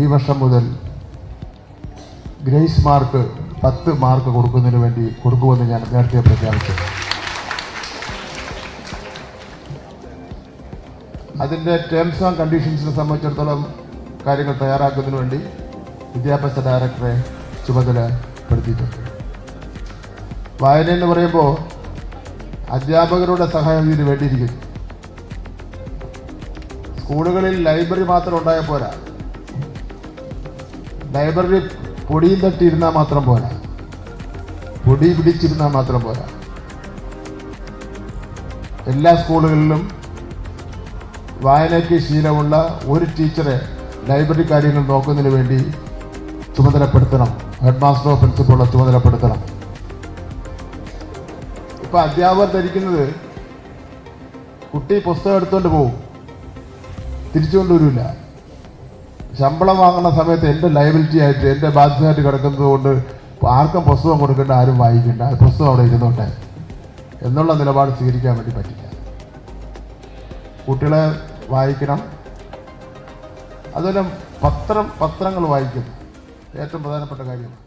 ഈ വർഷം മുതൽ ഗ്രേസ് മാർക്ക് പത്ത് മാർക്ക് കൊടുക്കുന്നതിന് വേണ്ടി കൊടുക്കുമെന്ന് ഞാൻ നേരത്തെ പ്രഖ്യാപിച്ചു. അതിന്റെ ടേംസ് ആൻഡ് കണ്ടീഷൻസിനെ സംബന്ധിച്ചിടത്തോളം കാര്യങ്ങൾ തയ്യാറാക്കുന്നതിന് വേണ്ടി വിദ്യാഭ്യാസ ഡയറക്ടറെ ചുമതലപ്പെടുത്തിയിട്ടുണ്ട്. വായന എന്ന് പറയുമ്പോൾ അധ്യാപകരുടെ സഹായം ഇതിന് വേണ്ടിയിരിക്കുന്നു. സ്കൂളുകളിൽ ലൈബ്രറി മാത്രം ഉണ്ടായ പോരാ. ലൈബ്രറി പൊടിയും തട്ടിയിരുന്നാൽ മാത്രം പോരാ. പൊടി പിടിച്ചിരുന്നാൽ മാത്രം പോരാ. എല്ലാ സ്കൂളുകളിലും വായനയ്ക്ക് ശീലമുള്ള ഒരു ടീച്ചറെ ലൈബ്രറി കാര്യങ്ങൾ നോക്കുന്നതിന് വേണ്ടി ചുമതലപ്പെടുത്തണം. ഹെഡ് മാസ്റ്ററോ പ്രിൻസിപ്പളോ ചുമതലപ്പെടുത്തണം. ഇപ്പോൾ അധ്യാപകർ ധരിക്കുന്നത് കുട്ടി പുസ്തകം എടുത്തുകൊണ്ട് പോകും തിരിച്ചു കൊണ്ടുവരില്ല ശമ്പളം വാങ്ങുന്ന സമയത്ത് എന്റെ ലയബിലിറ്റി ആയിട്ട് എന്റെ ബാധ്യതയായിട്ട് കിടക്കുന്നത് കൊണ്ട് ആർക്കും പുസ്തകം കൊടുക്കേണ്ട ആരും വായിക്കേണ്ട. പുസ്തകം അവിടെ ഇരുന്നോട്ടെ. എന്നുള്ള നിലപാട് സ്വീകരിക്കാൻ വേണ്ടി പറ്റില്ല. കുട്ടികളെ വായിക്കണം. അതുപോലെ പത്രം പത്രങ്ങൾ വായിക്കുന്നു ഏറ്റവും പ്രധാനപ്പെട്ട കാര്യമാണ്